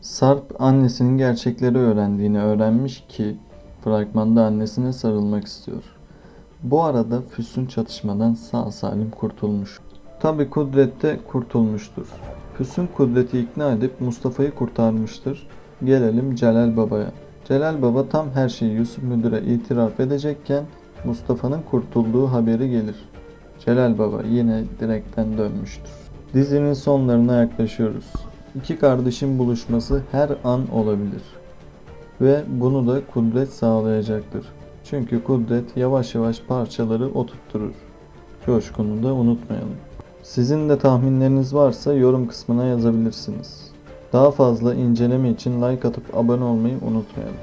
Sarp annesinin gerçekleri öğrendiğini öğrenmiş ki fragmanda annesine sarılmak istiyor. Bu arada Füsun çatışmadan sağ salim kurtulmuş. Tabi Kudret de kurtulmuştur. Füsun Kudret'i ikna edip Mustafa'yı kurtarmıştır. Gelelim Celal Baba'ya. Celal Baba tam her şeyi Yusuf Müdür'e itiraf edecekken Mustafa'nın kurtulduğu haberi gelir. Celal Baba yine direkten dönmüştür. Dizinin sonlarına yaklaşıyoruz. İki kardeşin buluşması her an olabilir. Ve bunu da Kudret sağlayacaktır. Çünkü Kudret yavaş yavaş parçaları oturtturur. Coşkun'u da unutmayalım. Sizin de tahminleriniz varsa yorum kısmına yazabilirsiniz. Daha fazla inceleme için like atıp abone olmayı unutmayalım.